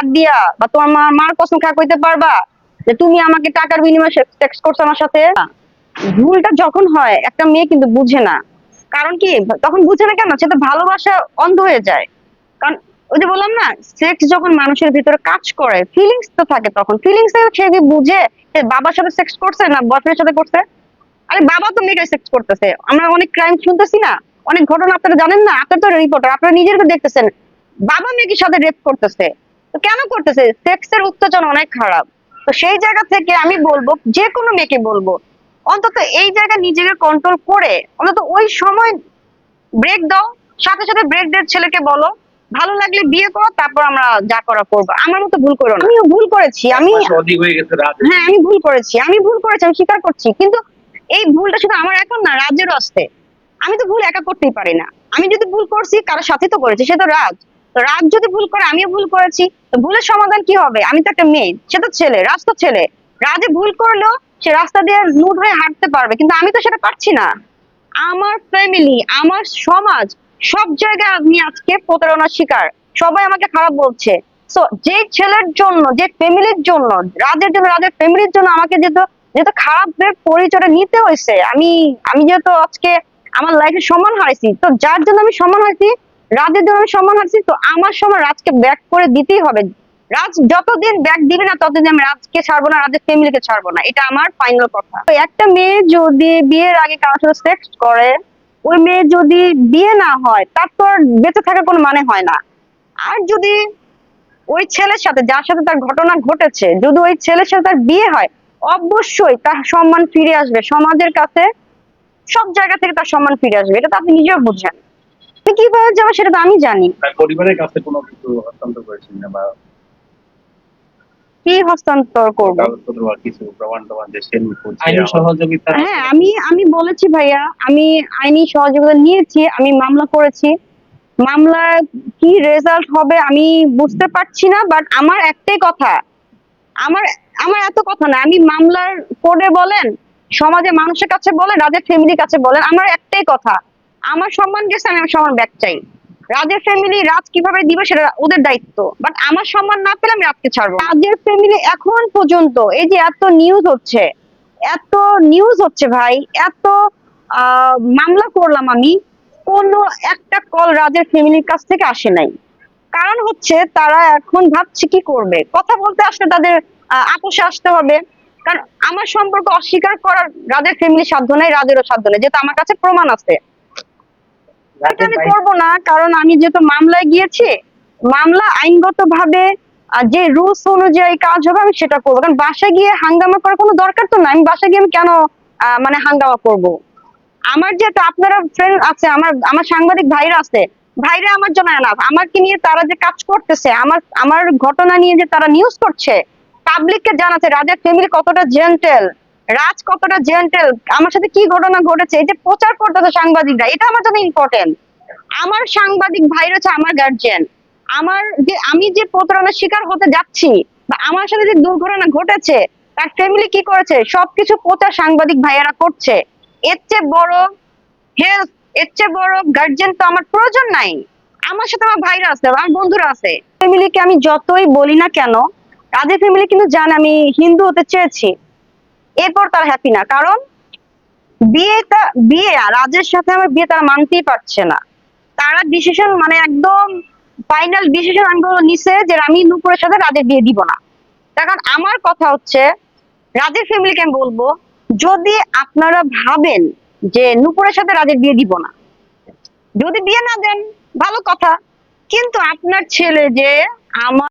হাত দিয়া বা তোমার মা- মার কসম খা কইতে পারবা যে তুমি আমাকে টাকার বিনিময়ে সেক্স করছ আমার সাথে? ভুলটা যখন হয়, একটা মেয়ে কিন্তু বুঝে না। কারণ কি? তখন বুঝে না কেন? সে তো ভালোবাসা অন্ধ হয়ে যায়। কারণ ওই যে বললাম না সেক্স যখন মানুষের ভিতরে কাজ করে ফিলিংস তো থাকে তখন। ফিলিংস সে কি বুঝে বাবার সাথে সেক্স করছে না বয়ফ্রেন্ডের সাথে করছে? আরে বাবা তো মেয়েকে সেক্স করতেছে। আমরা অনেক ক্রাইম শুনতেছি না? অনেক ঘটনা আপনারা জানেন না? আপনার তো রিপোর্টার আপনারা নিজের দেখতেছেন। বাবা মেয়েকে সাথে রেপ করতেছে। তো কেন করতেছে? সেক্সের উত্তেজনা অনেক খারাপ। তো সেই জায়গা থেকে আমি বলব যে কোনো মেয়েকে বলব অন্তত এই জায়গা নিজেকে কন্ট্রোল করে অন্তত ওই সময় ব্রেক দাও। সাথে সাথে ব্রেক দিয়ে ছেলেকে বলো ভালো লাগলে বিয়ে করো তারপর আমরা যা করা করব। আমার মতো ভুল করো না। আমিও ভুল করেছি আমি হয়ে হ্যাঁ আমি ভুল করেছি আমি ভুল করেছি আমি স্বীকার করছি। কিন্তু এই ভুলটা শুধু আমার এখন না রাজের আসতে আমি তো ভুল একা করতেই পারি না। আমি যদি ভুল করছি কারোর সাথে তো করেছি সে তো রাজ। রাজ যদি ভুল করে, আমিও ভুল করেছি ভুলের সমাধান কি হবে? আমি তো একটা মেয়ে, সে তো ছেলে, রাজ তো ছেলে। রাজে ভুল করলেও সে রাস্তা দিয়ে নুট হয়ে হাঁটতে পারবে, কিন্তু আমি তো সেটা পারছি না। আমার ফ্যামিলি আমার সমাজ, সব জায়গায় আমি আজকে প্রতারণার শিকার। সবাই আমাকে খারাপ বলছে। তো যে ছেলের জন্য, যে ফ্যামিলির জন্য, রাজের জন্য, রাজের ফ্যামিলির জন্য আমাকে যেহেতু যেহেতু খারাপের পরিচয়টা নিতে হয়েছে, আমি আমি যেহেতু আজকে আমার লাইফে সম্মান হারাইছি, তো যার জন্য আমি সম্মান হারাইছি রাজের আমি সম্মান হারাইছি তো আমার সময় রাজকে ব্যাক করে দিতেই হবে। রাজ যতদিন ব্যাক দিবে না, ততদিন আমি রাজকে ছাড়বো না, রাজের ফ্যামিলিকে ছাড়বো না। এটা আমার ফাইনাল কথা। তো একটা মেয়ে যদি বিয়ের আগে কারোর সাথে সেক্স করে, ওই মেয়ে যদি বিয়ে না হয়, তার তো বেঁচে থাকার কোনো মানে হয় না। আর যদি ওই ছেলের সাথে, যার সাথে তার ঘটনা ঘটেছে, যদি ওই ছেলের সাথে তার বিয়ে হয়, অবশ্যই তার সম্মান ফিরে আসবে। সমাজের কাছে, সব জায়গা থেকে তার সম্মান ফিরে আসবে। এটা তো আপনি নিজেও বুঝেন। তো কীভাবে যাবে সেটা তো আমি জানি। পরিবারের কাছে কোনো কিছু হস্তান্তর করেছেন না বা কি হস্তান্তর করব? কিছু প্রমাণ সে আইনি সহযোগিতা হ্যাঁ আমি আমি বলেছি ভাইয়া আমি আইনি সহযোগিতা নিয়েছি আমি মামলা করেছি। মামলার কি রেজাল্ট হবে আমি বুঝতে পারছি না বাট আমার একটাই কথা আমার আমার এত কথা না আমি মামলার কোর্টে বলেন সমাজে মানুষের কাছে বলেন রাজের ফ্যামিলির কাছে বলেন আমার একটাই কথা আমার সম্মান গেছে আমি আমার সম্মান ব্যাক চাই। রাজের ফ্যামিলি রাজ কীভাবে দিবে সেটা ওদের দায়িত্ব। বাট আমার সম্মান না পেলে আমি রাজকে ছাড়বো রাজের ফ্যামিলি এখন পর্যন্ত, এই যে এত নিউজ হচ্ছে, এত নিউজ হচ্ছে ভাই, এত মামলা করলাম আমি, কোনো একটা কল রাজের ফ্যামিলির কাছ থেকে আসে নাই। কারণ হচ্ছে তারা এখন ভাবছে কি করবে। কথা বলতে আসলে তাদের আপোষে আসতে হবে। কারণ আমার সম্পর্ক অস্বীকার করার রাজের ফ্যামিলি সাধ্য নাই, রাজেরও সাধ্য নেই। যেহেতু আমার কাছে প্রমাণ আছে। এটা আমি করব না কারণ আমি যেহেতু মামলায় গিয়েছি মামলা আইনগত ভাবে যে রুলস অনুযায়ী কাজ হবে আমি সেটা করব। কারণ বাসায় গিয়ে হাঙ্গামা করার কোনো দরকার তো নাই আমি বাসায় গিয়ে আমি কেন মানে হাঙ্গামা করব? আমার যেহেতু আপনারা ফ্রেন্ড আছে আমার আমার সাংবাদিক ভাইরা আছে ভাইরা আমার জন্য এনাফ আমাকে নিয়ে তারা যে কাজ করতেছে আমার আমার ঘটনা নিয়ে যে তারা নিউজ করছে পাবলিককে জানাচ্ছে রাজার ফ্যামিলি কতটা জেন্টেল রাজ কতটা জেন্টেল আমার সাথে কি ঘটনা ঘটেছে? এই যে প্রচার করতেছে সাংবাদিকরা, এটা আমার জন্য ইম্পর্টেন্ট আমার সাংবাদিক ভাই রয়েছে আমার গার্জিয়ান আমার যে, আমি যে প্রতারণার শিকার হতে যাচ্ছি, বা আমার সাথে যে দুর্ঘটনা ঘটেছে, তার ফ্যামিলি কি করেছে? সবকিছু প্রচার সাংবাদিক ভাইয়েরা করছে। এর চেয়ে বড় হেল্প এর চেয়ে বড় গার্জিয়ান তো আমার প্রয়োজন নাই। আমার সাথে আমার ভাইরা আছে, আমার বন্ধুরা আছে। ফ্যামিলিকে আমি যতই বলি না কেন, তাদের ফ্যামিলি কিন্তু জানে আমি হিন্দু হতে চেয়েছি। এরপর তারা হ্যাপি না। কারণ বিয়েটা, বিয়ে আর রাজের সাথে আমার বিয়ে তারা মানতেই পারছে না। তারা ডিসিশন মানে একদম ফাইনাল ডিসিশন আমি বলব নিছে যে আমি নুপুরের সাথে রাজের বিয়ে দিব না। কারণ আমার কথা হচ্ছে, রাজের ফ্যামিলিকে আমি বলব, যদি আপনারা ভাবেন যে নুপুরের সাথে রাজের বিয়ে দিব না, যদি বিয়ে না দেন, ভালো কথা। কিন্তু আপনার ছেলে যে আমার